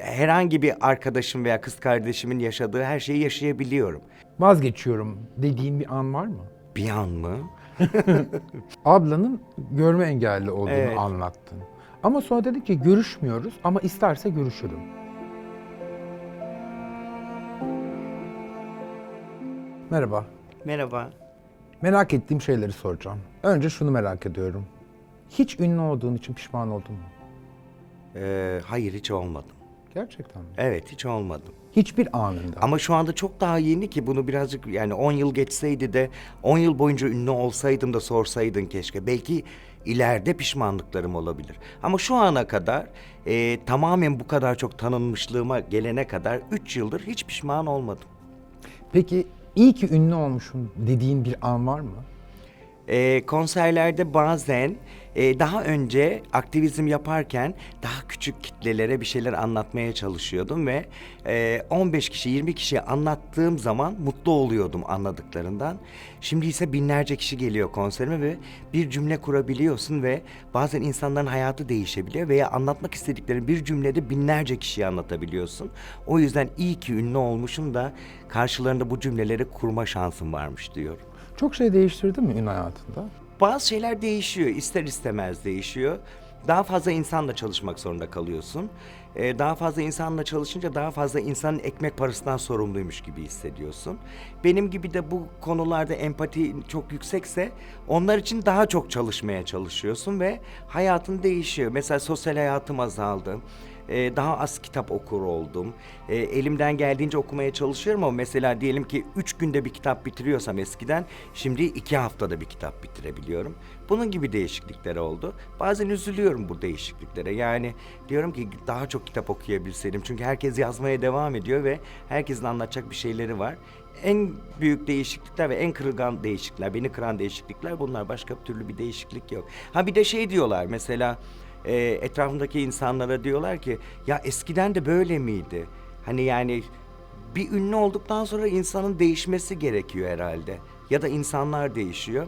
herhangi bir arkadaşım veya kız kardeşimin yaşadığı her şeyi yaşayabiliyorum. Vazgeçiyorum dediğin bir an var mı? Bir an mı? Ablanın görme engelli olduğunu Evet. anlattın. Ama sonra dedi ki görüşmüyoruz ama isterse görüşürüm. Merhaba. Merhaba. Merak ettiğim şeyleri soracağım. Önce şunu merak ediyorum. Hiç ünlü olduğun için pişman oldun mu? Ee, hayır hiç olmadım. Gerçekten mi? Evet hiç olmadım. Hiçbir anında. Ama şu anda çok daha yeni ki bunu birazcık yani 10 yıl geçseydi de 10 yıl boyunca ünlü olsaydım da sorsaydın keşke. Belki ileride pişmanlıklarım olabilir. Ama şu ana kadar e, tamamen bu kadar çok tanınmışlığıma gelene kadar 3 yıldır hiç pişman olmadım. Peki iyi ki ünlü olmuşum dediğin bir an var mı? E, konserlerde bazen e, daha önce aktivizm yaparken daha küçük kitlelere bir şeyler anlatmaya çalışıyordum ve e, 15 kişi 20 kişiye anlattığım zaman mutlu oluyordum anladıklarından. Şimdi ise binlerce kişi geliyor konserime ve bir cümle kurabiliyorsun ve bazen insanların hayatı değişebiliyor veya anlatmak istediklerini bir cümlede binlerce kişiye anlatabiliyorsun. O yüzden iyi ki ünlü olmuşum da karşılarında bu cümleleri kurma şansım varmış diyorum. Çok şey değiştirdi mi ün hayatında? Bazı şeyler değişiyor, ister istemez değişiyor. Daha fazla insanla çalışmak zorunda kalıyorsun. Ee, daha fazla insanla çalışınca daha fazla insanın ekmek parasından sorumluymuş gibi hissediyorsun. Benim gibi de bu konularda empati çok yüksekse onlar için daha çok çalışmaya çalışıyorsun ve hayatın değişiyor. Mesela sosyal hayatım azaldı. Ee, daha az kitap okur oldum. Ee, elimden geldiğince okumaya çalışıyorum ama mesela diyelim ki üç günde bir kitap bitiriyorsam eskiden şimdi iki haftada bir kitap bitirebiliyorum. Bunun gibi değişiklikler oldu. Bazen üzülüyorum bu değişikliklere. Yani diyorum ki daha çok kitap okuyabilseydim. Çünkü herkes yazmaya devam ediyor ve herkesin anlatacak bir şeyleri var. En büyük değişiklikler ve en kırılgan değişiklikler, beni kıran değişiklikler bunlar. Başka bir türlü bir değişiklik yok. Ha bir de şey diyorlar mesela e, etrafımdaki insanlara diyorlar ki ya eskiden de böyle miydi? Hani yani bir ünlü olduktan sonra insanın değişmesi gerekiyor herhalde. Ya da insanlar değişiyor.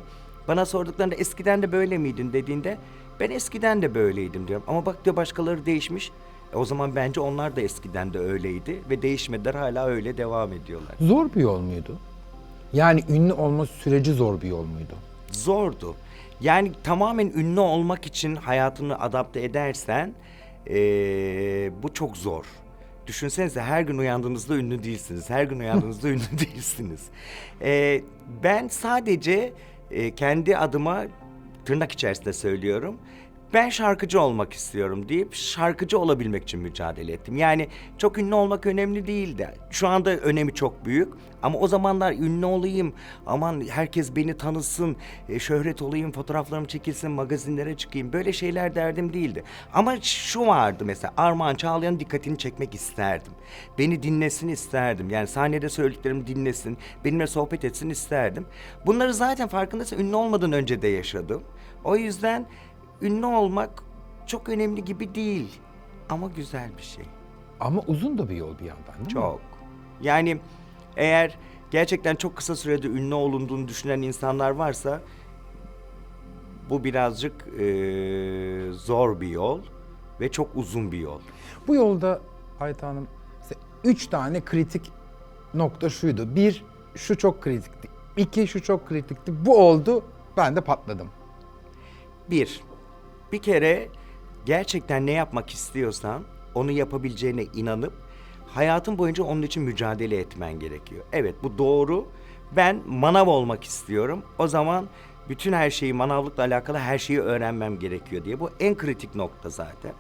Bana sorduklarında eskiden de böyle miydin dediğinde ben eskiden de böyleydim diyorum. Ama bak diyor başkaları değişmiş. E, o zaman bence onlar da eskiden de öyleydi ve değişmediler hala öyle devam ediyorlar. Zor bir yol muydu? Yani ünlü olma süreci zor bir yol muydu? zordu. Yani tamamen ünlü olmak için hayatını adapte edersen eee, bu çok zor. Düşünsenize her gün uyandığınızda ünlü değilsiniz. Her gün uyandığınızda ünlü değilsiniz. Eee, ben sadece eee, kendi adıma tırnak içerisinde söylüyorum. Ben şarkıcı olmak istiyorum deyip şarkıcı olabilmek için mücadele ettim. Yani çok ünlü olmak önemli değildi. Şu anda önemi çok büyük ama o zamanlar ünlü olayım, aman herkes beni tanısın, e, şöhret olayım, fotoğraflarım çekilsin, magazinlere çıkayım. Böyle şeyler derdim değildi. Ama şu vardı mesela Armağan Çağlayan'ın dikkatini çekmek isterdim. Beni dinlesin isterdim. Yani sahnede söylediklerimi dinlesin, benimle sohbet etsin isterdim. Bunları zaten farkındaysan ünlü olmadan önce de yaşadım. O yüzden ünlü olmak çok önemli gibi değil ama güzel bir şey. Ama uzun da bir yol bir yandan değil mi? Çok. Yani eğer gerçekten çok kısa sürede ünlü olunduğunu düşünen insanlar varsa bu birazcık eee, zor bir yol ve çok uzun bir yol. Bu yolda Ayta Hanım üç tane kritik nokta şuydu. Bir, şu çok kritikti. İki, şu çok kritikti. Bu oldu, ben de patladım. Bir, bir kere gerçekten ne yapmak istiyorsan onu yapabileceğine inanıp hayatın boyunca onun için mücadele etmen gerekiyor. Evet bu doğru. Ben manav olmak istiyorum. O zaman bütün her şeyi manavlıkla alakalı her şeyi öğrenmem gerekiyor diye. Bu en kritik nokta zaten.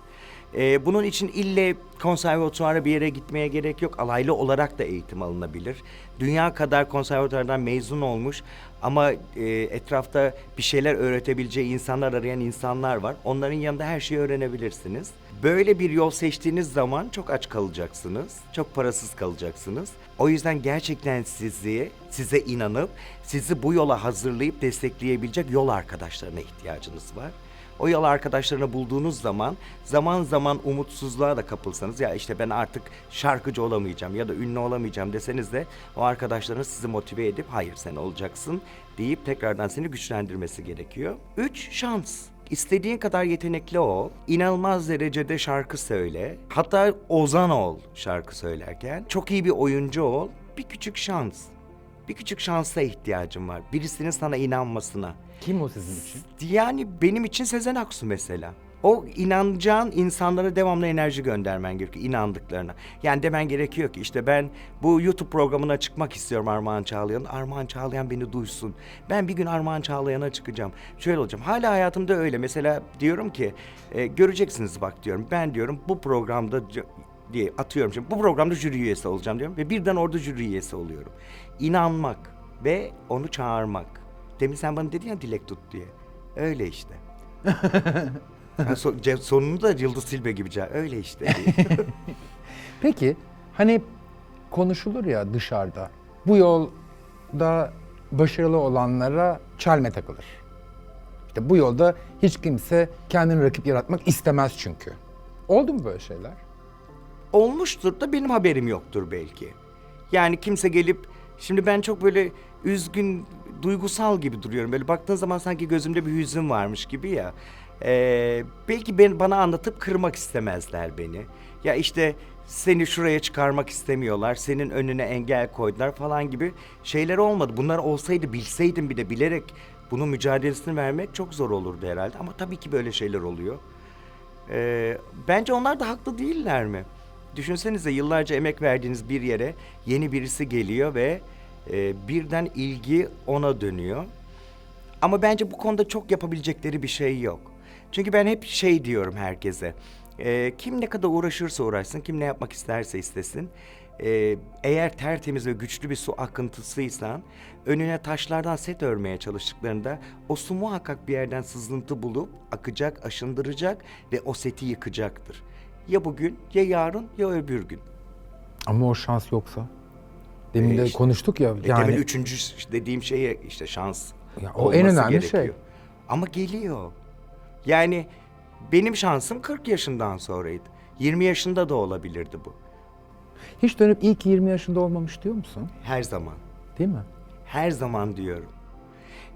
Ee, bunun için ille konservatuara bir yere gitmeye gerek yok. Alaylı olarak da eğitim alınabilir. Dünya kadar konservatuardan mezun olmuş ama e, etrafta bir şeyler öğretebileceği insanlar arayan insanlar var. Onların yanında her şeyi öğrenebilirsiniz. Böyle bir yol seçtiğiniz zaman çok aç kalacaksınız. Çok parasız kalacaksınız. O yüzden gerçekten sizi, size inanıp sizi bu yola hazırlayıp destekleyebilecek yol arkadaşlarına ihtiyacınız var. O yol arkadaşlarını bulduğunuz zaman zaman zaman umutsuzluğa da kapılsanız ya işte ben artık şarkıcı olamayacağım ya da ünlü olamayacağım deseniz de o arkadaşlarınız sizi motive edip hayır sen olacaksın deyip tekrardan seni güçlendirmesi gerekiyor. Üç şans. İstediğin kadar yetenekli ol, inanılmaz derecede şarkı söyle, hatta ozan ol şarkı söylerken, çok iyi bir oyuncu ol, bir küçük şans. Bir küçük şansa ihtiyacın var. Birisinin sana inanmasına. Kim o sizin için? Yani benim için Sezen Aksu mesela. O inanacağın insanlara devamlı enerji göndermen gerekiyor, inandıklarına. Yani demen gerekiyor ki işte ben bu YouTube programına çıkmak istiyorum Armağan Çağlayan. Armağan Çağlayan beni duysun. Ben bir gün Armağan Çağlayan'a çıkacağım. Şöyle olacağım. Hala hayatımda öyle. Mesela diyorum ki e, göreceksiniz bak diyorum. Ben diyorum bu programda diye atıyorum şimdi. Bu programda jüri üyesi olacağım diyorum. Ve birden orada jüri üyesi oluyorum. İnanmak ve onu çağırmak. Demin sen bana dedin ya dilek tut diye. Öyle işte. Ha, so, ce- sonunu da Yıldız Silbe gibi. ce- Öyle işte. Peki hani konuşulur ya dışarıda. Bu yolda başarılı olanlara çelme takılır. İşte bu yolda hiç kimse kendini rakip yaratmak istemez çünkü. Oldu mu böyle şeyler? Olmuştur da benim haberim yoktur belki. Yani kimse gelip şimdi ben çok böyle üzgün, duygusal gibi duruyorum. Böyle baktığın zaman sanki gözümde bir hüzün varmış gibi ya. Ee, belki ben, bana anlatıp kırmak istemezler beni. Ya işte seni şuraya çıkarmak istemiyorlar, senin önüne engel koydular falan gibi şeyler olmadı. Bunlar olsaydı bilseydim bir de bilerek bunun mücadelesini vermek çok zor olurdu herhalde. Ama tabii ki böyle şeyler oluyor. Ee, bence onlar da haklı değiller mi? Düşünsenize yıllarca emek verdiğiniz bir yere yeni birisi geliyor ve e, birden ilgi ona dönüyor. Ama bence bu konuda çok yapabilecekleri bir şey yok. Çünkü ben hep şey diyorum herkese. e, kim ne kadar uğraşırsa uğraşsın, kim ne yapmak isterse istesin. e, eğer tertemiz ve güçlü bir su akıntısıysan, önüne taşlardan set örmeye çalıştıklarında o su muhakkak bir yerden sızıntı bulup akacak, aşındıracak ve o seti yıkacaktır. Ya bugün, ya yarın, ya öbür gün. Ama o şans yoksa. Demin E de işte- konuştuk ya. E yani Demin üçüncü dediğim şeye işte şans. Ya o en önemli şey. Ama geliyor. Yani benim şansım 40 yaşından sonraydı. 20 yaşında da olabilirdi bu. hiç dönüp ilk 20 yaşında olmamış diyor musun? Her zaman. Değil mi? Her zaman diyorum.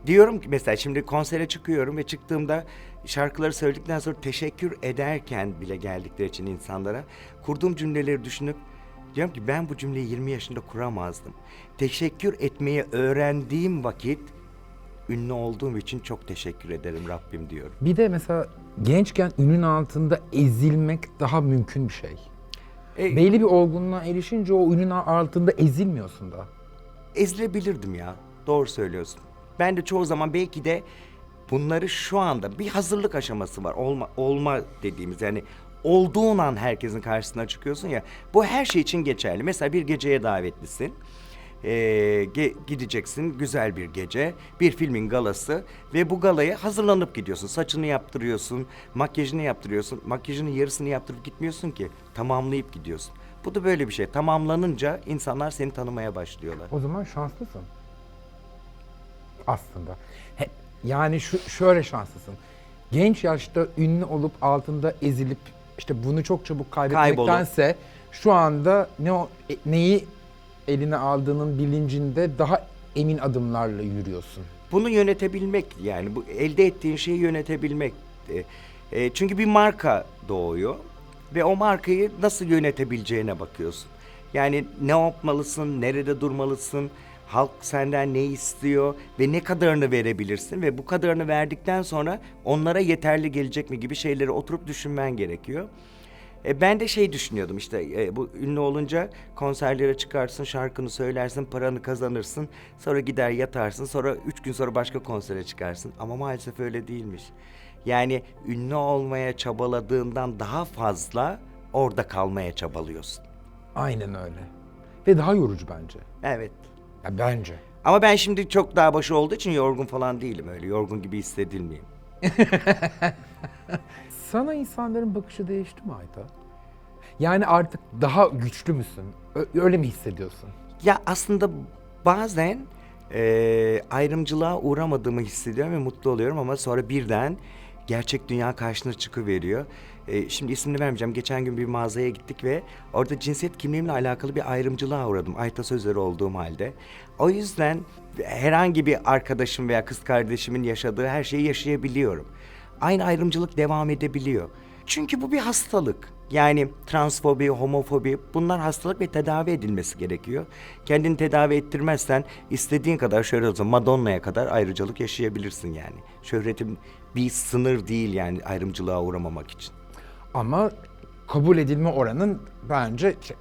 Diyorum ki mesela şimdi konsere çıkıyorum ve çıktığımda şarkıları söyledikten sonra teşekkür ederken bile geldikleri için insanlara kurduğum cümleleri düşünüp diyorum ki ben bu cümleyi 20 yaşında kuramazdım. Teşekkür etmeyi öğrendiğim vakit ünlü olduğum için çok teşekkür ederim Rabbim diyorum. Bir de mesela gençken ünün altında ezilmek daha mümkün bir şey. E, Belli bir olgunluğa erişince o ünün altında ezilmiyorsun da. ezilebilirdim ya. Doğru söylüyorsun. Ben de çoğu zaman belki de bunları şu anda bir hazırlık aşaması var. Olma, olma dediğimiz yani olduğun an herkesin karşısına çıkıyorsun ya. Bu her şey için geçerli. Mesela bir geceye davetlisin. Ee, ge- gideceksin güzel bir gece bir filmin galası ve bu galaya hazırlanıp gidiyorsun saçını yaptırıyorsun makyajını yaptırıyorsun makyajının yarısını yaptırıp gitmiyorsun ki tamamlayıp gidiyorsun bu da böyle bir şey tamamlanınca insanlar seni tanımaya başlıyorlar O zaman şanslısın. Aslında. Hep, yani şu şöyle şanslısın. Genç yaşta ünlü olup altında ezilip işte bunu çok çabuk kaybetmektense şu anda ne o, e- neyi eline aldığının bilincinde daha emin adımlarla yürüyorsun. Bunu yönetebilmek yani bu elde ettiğin şeyi yönetebilmek. E, çünkü bir marka doğuyor ve o markayı nasıl yönetebileceğine bakıyorsun. Yani ne yapmalısın, nerede durmalısın, halk senden ne istiyor ve ne kadarını verebilirsin ve bu kadarını verdikten sonra onlara yeterli gelecek mi gibi şeyleri oturup düşünmen gerekiyor. E, ben de şey düşünüyordum işte e, bu ünlü olunca konserlere çıkarsın, şarkını söylersin, paranı kazanırsın. Sonra gider yatarsın, sonra üç gün sonra başka konsere çıkarsın. Ama maalesef öyle değilmiş. Yani ünlü olmaya çabaladığından daha fazla orada kalmaya çabalıyorsun. Aynen öyle. Ve daha yorucu bence. Evet. Ya bence. Ama ben şimdi çok daha başı olduğu için yorgun falan değilim öyle. Yorgun gibi hissedilmeyeyim. Sana insanların bakışı değişti mi Ayta? Yani artık daha güçlü müsün? Ö- öyle mi hissediyorsun? Ya aslında bazen eee, ayrımcılığa uğramadığımı hissediyorum ve mutlu oluyorum ama sonra birden gerçek dünya karşına çıkıveriyor. Eee şimdi ismini vermeyeceğim. Geçen gün bir mağazaya gittik ve orada cinsiyet kimliğimle alakalı bir ayrımcılığa uğradım. Ayta sözleri olduğum halde. O yüzden herhangi bir arkadaşım veya kız kardeşimin yaşadığı her şeyi yaşayabiliyorum. aynı ayrımcılık devam edebiliyor. Çünkü bu bir hastalık. Yani transfobi, homofobi bunlar hastalık ve tedavi edilmesi gerekiyor. Kendini tedavi ettirmezsen istediğin kadar şöyle olsun Madonna'ya kadar ayrıcalık yaşayabilirsin yani. Şöhretin bir sınır değil yani ayrımcılığa uğramamak için. Ama kabul edilme oranın bence işte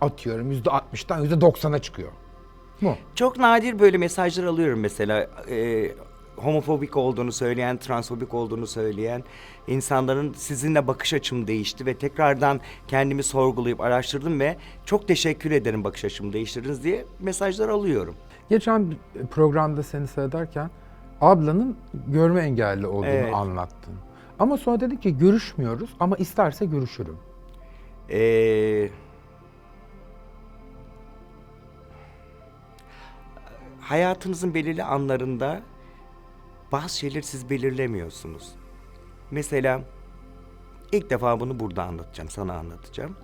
atıyorum yüzde 60'dan yüzde 90'a çıkıyor. Mu? Çok nadir böyle mesajlar alıyorum mesela. e, homofobik olduğunu söyleyen, transfobik olduğunu söyleyen insanların sizinle bakış açım değişti ve tekrardan kendimi sorgulayıp araştırdım ve çok teşekkür ederim bakış açımı değiştirdiniz diye mesajlar alıyorum. Geçen programda seni seyrederken ablanın görme engelli olduğunu Evet. anlattın. Ama sonra dedi ki görüşmüyoruz ama isterse görüşürüm. Ee, hayatınızın belirli anlarında bazı şeyleri siz belirlemiyorsunuz. Mesela ilk defa bunu burada anlatacağım, sana anlatacağım.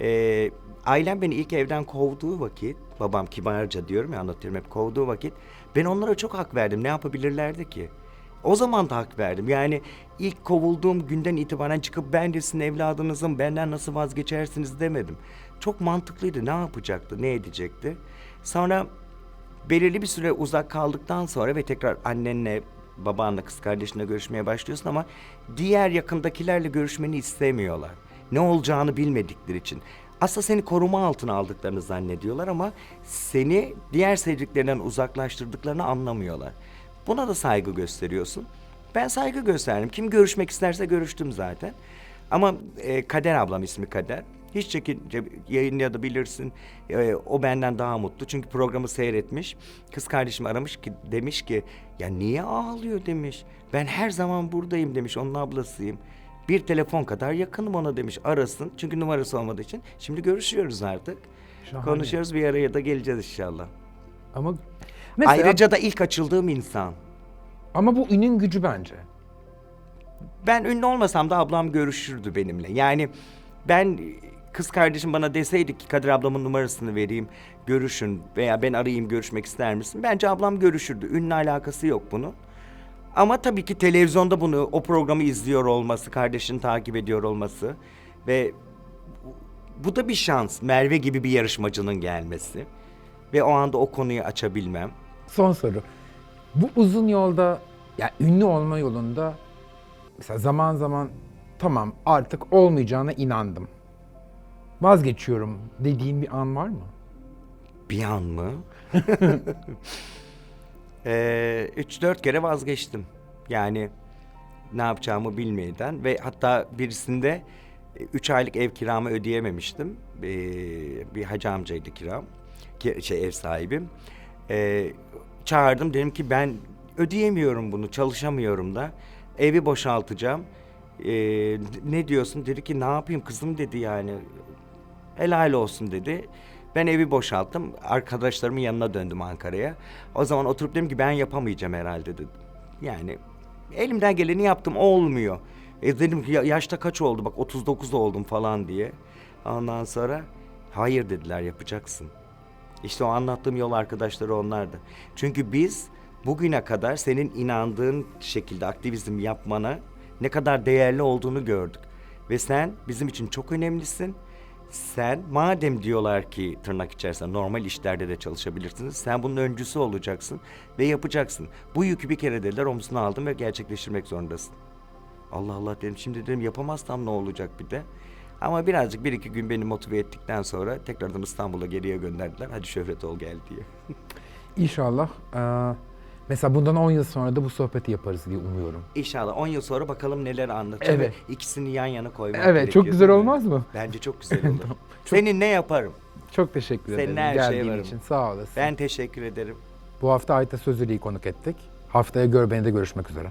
Ee, ailem beni ilk evden kovduğu vakit, babam kibarca diyorum ya anlatıyorum hep kovduğu vakit, ben onlara çok hak verdim. Ne yapabilirlerdi ki? O zaman da hak verdim. Yani ilk kovulduğum günden itibaren çıkıp ben de sizin evladınızım, benden nasıl vazgeçersiniz demedim. Çok mantıklıydı. Ne yapacaktı, ne edecekti? Sonra belirli bir süre uzak kaldıktan sonra ve tekrar annenle, babanla, kız kardeşinle görüşmeye başlıyorsun ama diğer yakındakilerle görüşmeni istemiyorlar. Ne olacağını bilmedikleri için. Aslında seni koruma altına aldıklarını zannediyorlar ama seni diğer sevdiklerinden uzaklaştırdıklarını anlamıyorlar. Buna da saygı gösteriyorsun. Ben saygı gösterdim. Kim görüşmek isterse görüştüm zaten. Ama e, Kader ablam ismi Kader. Hiç çekince yayınlayabilirsin. E, o benden daha mutlu. Çünkü programı seyretmiş. Kız kardeşim aramış ki demiş ki ya niye ağlıyor demiş. Ben her zaman buradayım demiş. Onun ablasıyım. Bir telefon kadar yakınım ona demiş. Arasın. Çünkü numarası olmadığı için. Şimdi görüşüyoruz artık. Şahane. Konuşuyoruz bir araya da geleceğiz inşallah. Ama mesela Ayrıca da ilk açıldığım insan. ama bu ünün gücü bence. Ben ünlü olmasam da ablam görüşürdü benimle. Yani ben kız kardeşim bana deseydi ki Kadir ablamın numarasını vereyim, görüşün veya ben arayayım görüşmek ister misin? Bence ablam görüşürdü. Ünlü alakası yok bunun. Ama tabii ki televizyonda bunu, o programı izliyor olması, kardeşini takip ediyor olması ve bu da bir şans. Merve gibi bir yarışmacının gelmesi ve o anda o konuyu açabilmem. Son soru. Bu uzun yolda ya ünlü olma yolunda mesela zaman zaman tamam artık olmayacağına inandım. Vazgeçiyorum dediğin bir an var mı? Bir an mı? Ee, üç dört kere vazgeçtim. Yani ne yapacağımı bilmeyden ve hatta birisinde e, üç aylık ev kiramı ödeyememiştim. Ee, bir hacı amcaydı kiram. Ki, şey ev sahibim. Ee, çağırdım dedim ki ben ödeyemiyorum bunu çalışamıyorum da. Evi boşaltacağım. Ee, ne diyorsun? Dedi ki ne yapayım kızım dedi yani. Helal olsun dedi. Ben evi boşalttım. Arkadaşlarımın yanına döndüm Ankara'ya. O zaman oturup dedim ki ben yapamayacağım herhalde dedim. Yani elimden geleni yaptım olmuyor. E dedim ki "Ya- yaşta kaç oldu bak 39 oldum falan diye. Ondan sonra hayır dediler yapacaksın. İşte o anlattığım yol arkadaşları onlardı. Çünkü biz bugüne kadar senin inandığın şekilde aktivizm yapmana ne kadar değerli olduğunu gördük. Ve sen bizim için çok önemlisin. Sen madem diyorlar ki tırnak içerisinde normal işlerde de çalışabilirsiniz. Sen bunun öncüsü olacaksın ve yapacaksın. Bu yükü bir kere dediler omzuna aldım ve gerçekleştirmek zorundasın. Allah Allah dedim şimdi dedim yapamazsam ne olacak bir de. Ama birazcık bir iki gün beni motive ettikten sonra tekrardan İstanbul'a geriye gönderdiler. Hadi şöhret ol gel diye. İnşallah eee, mesela bundan 10 yıl sonra da bu sohbeti yaparız diye umuyorum. İnşallah 10 yıl sonra bakalım neler anlatacağım. Evet. ve İkisini yan yana koymak Evet, gerekiyor, çok güzel değil mi? olmaz mı? Bence çok güzel olur. Senin ne yaparım? Çok teşekkür Senin ederim her şeye geldiğin varım. için. Sağ olasın. Ben teşekkür ederim. Bu hafta Ayta Sözüli'yi konuk ettik. Haftaya Gör Beni de görüşmek üzere.